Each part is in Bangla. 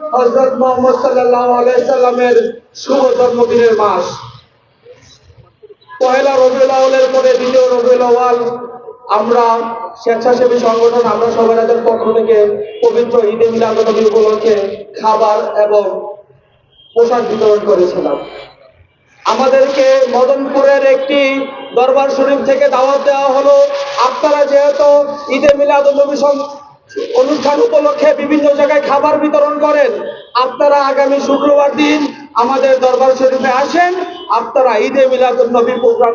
হজরত মোহাম্মদ সাল্লাহ আলাইসাল্লামের শুভ জন্মদিনের মাস। পয়লা রবিউল আউয়ালের পরে দ্বিতীয় রবিউল আউয়াল, আমরা স্বেচ্ছাসেবী সংগঠন, আমরা সবাইদের পক্ষ থেকে পবিত্র ঈদে মিলাদ নবী উপলক্ষে খাবার এবং পোশাক বিতরণ করেছিলাম। আমাদেরকে মদনপুরের একটি দরবার শরীফ থেকে দাওয়াত দেওয়া হলো। আপনারা যেহেতু ঈদে মিলাদ নবী সং- অনুষ্ঠান উপলক্ষে বিভিন্ন জায়গায় খাবার বিতরণ করেন। আপনারা আগামী শুক্রবার দিন আমাদের দরবার শরীফে আসেন। আপনারা ঈদে মিলাদ নবী প্রোগ্রাম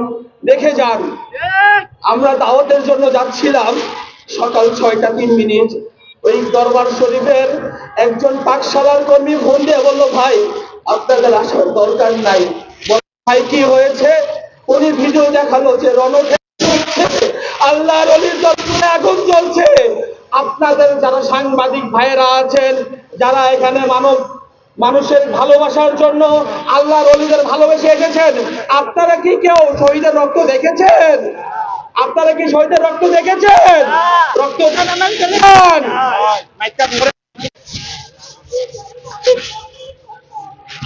দেখে যান। আমরা দাওয়াতের জন্য যাচ্ছিলাম সকাল ছয়টা তিন মিনিট। ওই দরবার শরীফের একজন পাকশালার কর্মী ফোন দিয়ে বলল ভাই আপনাদের আসার দরকার নাই। ভাই কি হয়েছে? উনি ভিডিও দেখাল যে চলছে, আল্লাহর অলির দরবারে আগুন জ্বলছে। আপনাদের যারা সাংবাদিক ভাইয়েরা আছেন, যারা এখানে মানব মানুষের ভালোবাসার জন্য আল্লাহর অলিদের ভালোবেসে এসেছেন, আপনারা কি কেউ শহীদের রক্ত দেখেছেন? আপনারা কি শহীদের রক্ত দেখেছেন? রক্ত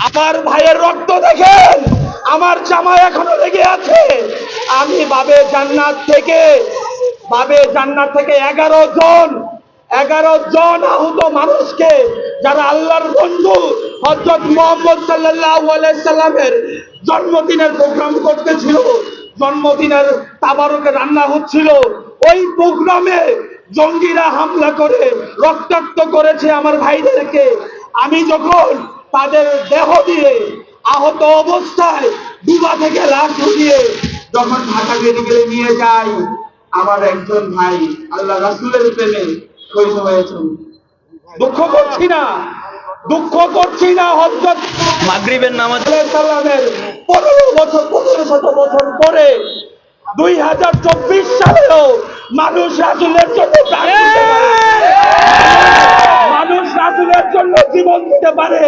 আমার ভাইয়ের রক্ত দেখেন, আমার জামা এখনও লেগে আছে। আমি বাবে জান্নাত থেকে বাবে জান্নাত থেকে এগারো জন এগারো জন আহত মানুষকে যারা আল্লাহর বন্ধু হজরত মোহাম্মদ সাল্লাহ সাল্লামের জন্মদিনের প্রোগ্রাম করতেছিল, জন্মদিনের তাবারকে রান্না হচ্ছিল। ওই প্রোগ্রামে জঙ্গিরা হামলা করে, রক্তাক্ত করেছে আমার ভাইদেরকে। আমি যখন তাদের দেহ দিয়ে আহত অবস্থায় ডুবা থেকে লাশ উঠিয়ে যখন ঢাকা মেডিকেলে নিয়ে যাই আমার একজন ভাই আল্লাহ রাসুলের প্রেমে শহীদ হয়েছেন। দুঃখ করছি না, দুঃখ করছি না, হজরত মাগরিবের নামাজ সাল্লামের পনেরো বছর, পনেরো শত বছর পরে দুই হাজার চব্বিশ সালেও মানুষ রাসুলের জন্য। মানুষ রাসুলের জন্য জীবন দিতে পারে।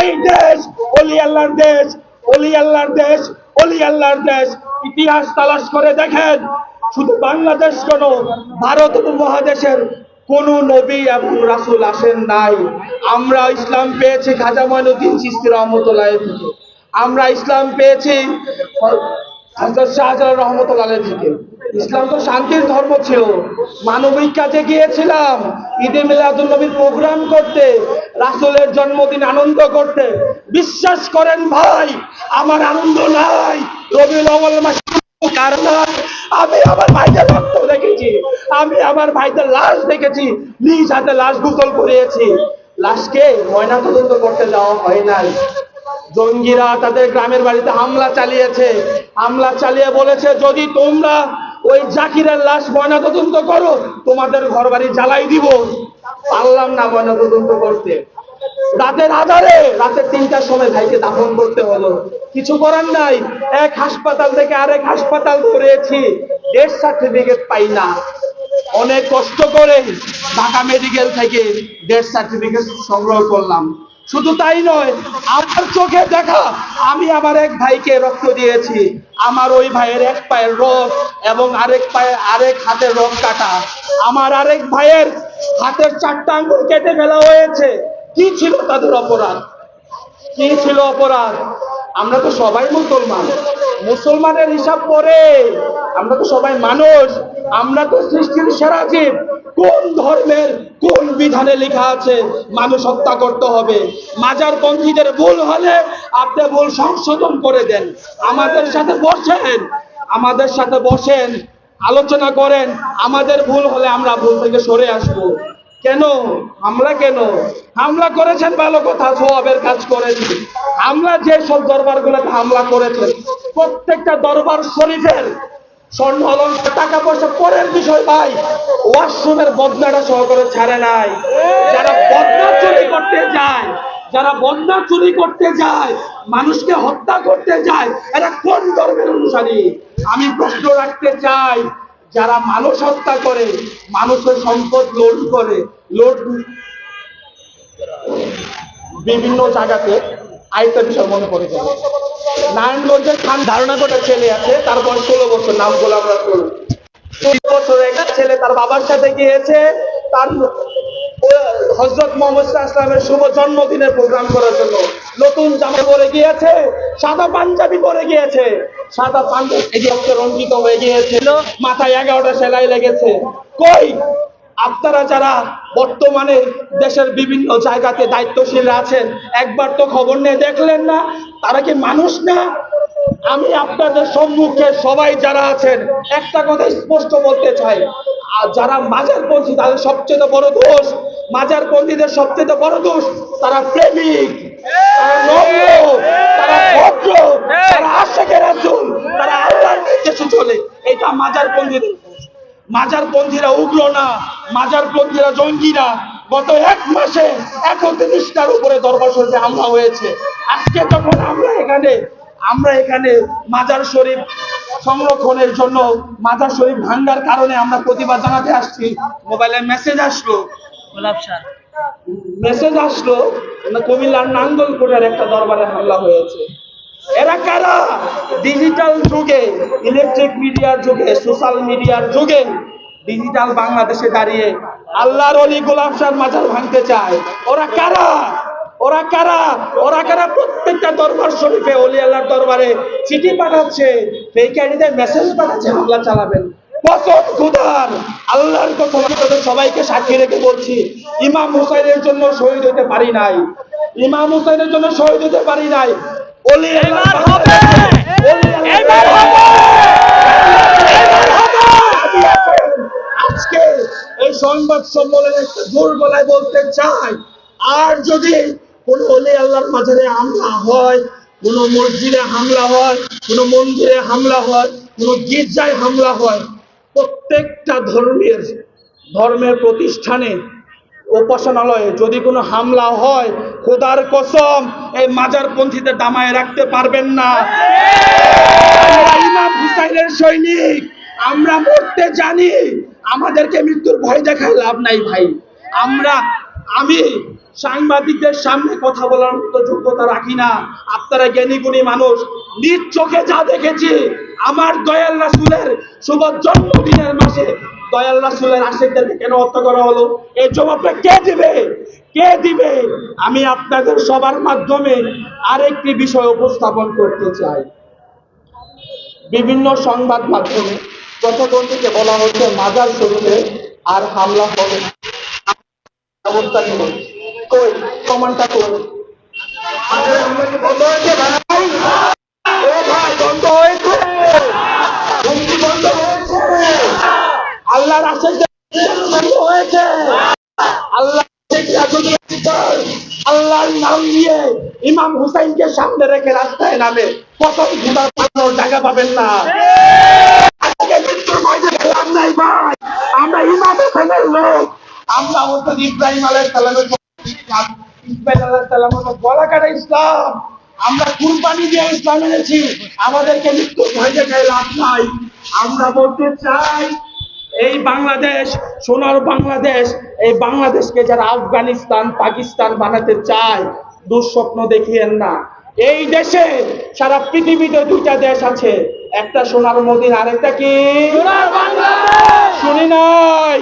এই দেশ অলি আল্লাহর দেশ, অলি আল্লাহর দেশ, অলি আল্লাহর দেশ। ইতিহাস তালাশ করে দেখেন শুধু বাংলাদেশ কেন, ভারত উপমহাদেশের কোন নবী এবং রাসূল আসেন নাই। আমরা ইসলাম পেয়েছি খাজা মঈনুদ্দিন চিশতি রহমতুল্লাহ থেকে। আমরা ইসলাম পেয়েছি হযরত শাহজালাল রহমতুল্লাহ থেকে। ইসলাম তো শান্তির ধর্ম ছিল। মানবিক কাজে গিয়েছিলাম, ঈদে মিলাদুল নবীর প্রোগ্রাম করতে, রাসুলের জন্মদিন আনন্দ করতে, বিশ্বাস করেন ভাই, আমার আনন্দ নাই। রবিউল আউয়াল কারণ আমি আমার ভাইদের রক্ত দেখেছি। আমি আমার ভাইদের লাশ দেখেছি। নিজ হাতে লাশ গোসল করিয়েছি। লাশকে ময়না তদন্ত করতে যাওয়া হয় নাই। জঙ্গিরা তাদের গ্রামের বাড়িতে হামলা চালিয়েছে। হামলা চালিয়ে বলেছে, যদি তোমরা ওই জাকিরের লাশ ময়না তদন্ত করো, তোমাদের ঘর বাড়ি জ্বালাই দিব। পারলাম না ময়না তদন্ত করতে। রাতের আধারে, রাতের তিনটার সময় ভাইকে দাফন করতে হলো। কিছু করার নাই। এক হাসপাতাল থেকে আরেক হাসপাতাল করেছি। ডেথ সার্টিফিকেট পাই না। অনেক কষ্ট করে ঢাকা মেডিকেল থেকে ডেথ সার্টিফিকেট সংগ্রহ করলাম। শুধু তাই নয়, আমার চোখে দেখা, আমি আমার এক ভাইকে রক্ত দিয়েছি। আমার ওই ভাইয়ের এক পায়ের রক এবং আরেক পায়ে, আরেক হাতের রক কাটা। আমার আরেক ভাইয়ের হাতের চারটা আঙ্গুল কেটে ফেলা হয়েছে। কি ছিল তাদের অপরাধ? কি ছিল অপরাধ? আমরা তো সবাই মুসলমান। মুসলমানের হিসাব করে আমরা তো সবাই মানুষ। আমরা তো সৃষ্টির সেরা জীব। কোন ধর্মের কোন বিধানে লেখা আছে, মানুষ হত্যা করতে হবে? মাজার পন্থীদের ভুল হলে আপনি ভুল সংশোধন করে দেন। আমাদের সাথে বসেন। আমাদের সাথে বসেন। আলোচনা করেন। আমাদের ভুল হলে আমরা ভুল থেকে সরে আসব। কেন? হামলা কেন? হামলা করেছেন ভালো কথা, সোয়াবের কাজ করেছেন আমরা যে সব দরবার গুলোতে হামলা করেছেন, প্রত্যেকটা দরবার শরীফের স্বর্ণ টাকা পয়সা পরের বিষয় ভাই, ওয়াশরুমের বদনাটা সহকারে ছাড়ে নাই। যারা বদনা চুরি করতে যায়, যারা বদনা চুরি করতে যায়, মানুষকে হত্যা করতে যায়, এরা কোন ধর্মের অনুসারী? আমি প্রশ্ন রাখতে চাই, যারা মানুষ হত্যা করে, মানুষের সম্পদ লোড করে লোড বিভিন্ন জায়গাতে আরেকটা বিষয় মনে পড়ে যাবে নারায়ণগঞ্জের খান ধারণা করে ছেলে আছে তারপর ষোলো বছর, নাম গোলাম রাসুল। চোদ্দ বছর একটা ছেলে, তার বাবার সাথে গিয়েছে, তার হজরত মোহাম্মদ ইসলামের শুভ জন্মদিনের প্রোগ্রাম করার জন্য। নতুন জামা পরে গিয়েছে, সাদা পাঞ্জাবি পরে গিয়েছে। সাদা পাঞ্জাবি রঞ্জিত হয়ে গিয়েছিল মাথায় এগারোটা সেলাই লেগেছে। কই? আপনারা যারা বর্তমানে দেশের বিভিন্ন জায়গাতে দায়িত্বশীল আছেন, একবার তো খবর নিয়ে দেখলেন না, তারা কি মানুষ না? আমি আপনাদের সম্মুখে সবাই যারা আছেন, একটা কথা স্পষ্ট বলতে চাই। যারা মাজারপন্থী, তাদের সবচেয়ে বড় দোষ মাজার মাজারপন্থীদের সবচেয়ে বড় দোষ, তারা প্রেমিক, তারা আশেকের একজন, তারা আল্লাহর নির্দেশে চলে। এটা মাজারপন্থীদের দোষ মাজারপন্থীরা উগ্র না মাজারপন্থীরা জঙ্গিরা গত এক মাসে একত্রিশটার উপরে দরবার শরীফে হামলা হয়েছে। আজকে যখন আমরা এখানে আমরা এখানে মাজার শরীফ সংরক্ষণের জন্য মাজার শরীফ ভাঙ্গার কারণে আমরা প্রতিবাদ জানাতে আসছি। মোবাইলে মেসেজ আসলো। গোলাপ সার। মেসেজ আসলো কুমিল্লার নাঙ্গলকোটের একটা দরবারে হামলা হয়েছে। এরা কারা? ডিজিটাল যুগে ইলেকট্রিক মিডিয়ার যুগে সোশ্যাল মিডিয়ার যুগে ডিজিটাল বাংলাদেশে দাঁড়িয়ে আল্লাহর অলি গোলাপ শাহ মাজার ভাঙতে চায়। ওরা কারা? ওরা কারা? ওরা কারা প্রত্যেকটা দরবার শরীফে অলি আল্লাহর দরবারে চিঠি পাঠাচ্ছে আইডিতে মেসেজ পাঠাচ্ছে, হামলা চালাবেন। কসম খুদার আল্লাহর তোদের সবাইকে সাক্ষী রেখে বলছি, ইমাম হুসাইনের জন্য শহীদ হতে পারি নাই। ইমাম হুসাইনের জন্য শহীদ হতে পারি নাই। এবার হবে! এবার হবে! আজকে এই সংবাদ সম্মেলনে একটা জোর গলায় বলতে চাই আর যদি কোন অলি আল্লাহর মাঝারে হামলা হয় কোন মসজিদে হামলা হয় কোন মন্দিরে হামলা হয় কোন গির্জায় হামলা হয় প্রত্যেকটা ধর্মের ধর্মের প্রতিষ্ঠানে উপাসনালয়ে যদি কোনো হামলা হয়, খোদার কসম, এই মাজারপন্থীদের দামায় রাখতে পারবেন না। ইমাম হুসাইনের সৈনিক, আমরা মরতে জানি, আমাদেরকে মৃত্যুর ভয় দেখায় লাভ নাই ভাই। আমরা, আমি সাংবাদিকদের সামনে কথা বলার মতো যোগ্যতা রাখি না। আপনারা জ্ঞানী গুণী মানুষ, নিজ চোখে যা দেখেছি, আমার দয়াল রাসুলের শুভ জন্মদিনের মাসে দয়াল রাসুলের আশেকদেরকে কেন হত্যা করা হলো? এই জবাবটা কে দিবে? কে দিবে? আমি আপনাদের সবার মাধ্যমে আরেকটি বিষয় উপস্থাপন করতে চাই। বিভিন্ন সংবাদ মাধ্যমে প্রতিদ্বন্দ্বীকে বলা হচ্ছে মাজার শরীফে আর হামলা হবে। না। ব্যবস্থা কই? প্রমাণটা কই? বন্ধ হয়েছে ভাই ও ভাই বন্ধ হয়েছে। আল্লাহর হয়েছে। আল্লাহ আল্লাহর নাম ইমাম হুসাইনকে সামনে রেখে রাস্তায় নামে। কখন ঘুমার জায়গা পাবেন না। নাই ভাই। আমরা ইমাম হুসাইনের লোক। আমরা ইব্রাহিম আলাইহিস সালামের ইসমাইল আলাইহিস সালামের গলা কাটা ইসলাম। আমরা কুরবানি দিয়ে ইসলাম এনেছি। আমাদেরকে মৃত্যুর ভয় দেখায় লাভ নাই। আমরা বলতে চাই এই বাংলাদেশ সোনার বাংলাদেশ এই বাংলাদেশকে যারা আফগানিস্তান পাকিস্তান বানাতে চায় দুঃস্বপ্ন দেখিয়েন না। এই দেশে সারা পৃথিবীতে দুইটা দেশ আছে একটা সোনার মদিন আরেকটা কি? শুনি নাই।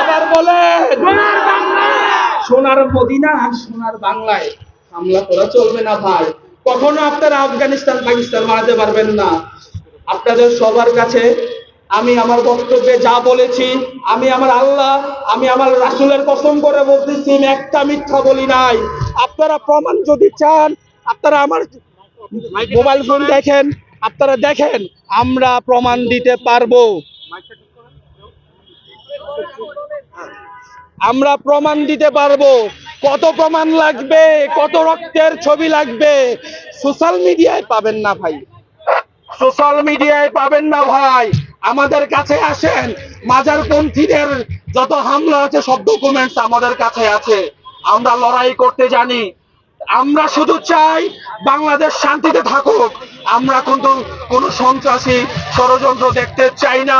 আবার বলেন। সোনার মদিনা আর সোনার বাংলায় হামলা করা চলবে না ভাই। কখনো আপনারা আফগানিস্তান পাকিস্তান বানাতে পারবেন না। আপনাদের সবার কাছে আমি আমার বক্তব্যে যা বলেছি, আমি আমার আল্লাহ, আমি আমার রাসুলের কসম করে বলতেছি একটা মিথ্যা বলি নাই। আপনারা প্রমাণ যদি চান, আপনারা আমার মোবাইল ফোন দেখেন, আপনারা দেখেন, আমরা প্রমাণ দিতে পারব। আমরা প্রমাণ দিতে পারব কত প্রমাণ লাগবে, কত রক্তের ছবি লাগবে। সোশ্যাল মিডিয়ায় পাবেন না ভাই। সোশ্যাল মিডিয়ায় পাবেন না ভাই। আমাদের কাছে আসেন। মাজারপন্থীদের যত হামলা আছে, সব ডকুমেন্টস আমাদের কাছে আছে। আমরা লড়াই করতে জানি। আমরা শুধু চাই বাংলাদেশ শান্তিতে থাকুক। আমরা কিন্তু কোনো সন্ত্রাসী ষড়যন্ত্র দেখতে চাই না।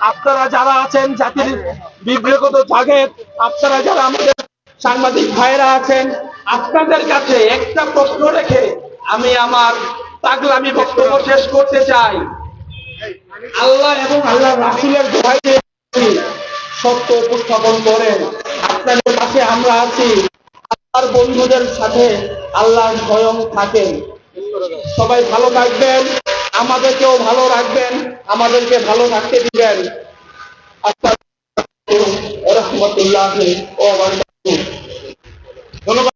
আপনারা যারা আছেন, জাতির বিবেকত জাগের আপনারা যারা আমাদের সাংবাদিক ভাইরা আছেন, আপনাদের কাছে একটা প্রশ্ন রেখে আমি আমার পাগলামি বক্তব্য শেষ করতে চাই। আল্লাহ এবং আল্লাহ রাসুলের দোহাই সত্য উপস্থাপন করেন। আপনাদের পাশে আমরা আছি। আল্লাহর বন্ধুদের সাথে আল্লাহ স্বয়ং থাকেন। সবাই ভালো থাকবেন, আমাদেরকেও ভালো রাখবেন, আমাদেরকে ভালো থাকতে দিবেন। রাহমাতুল্লাহি বারাকাতুহু।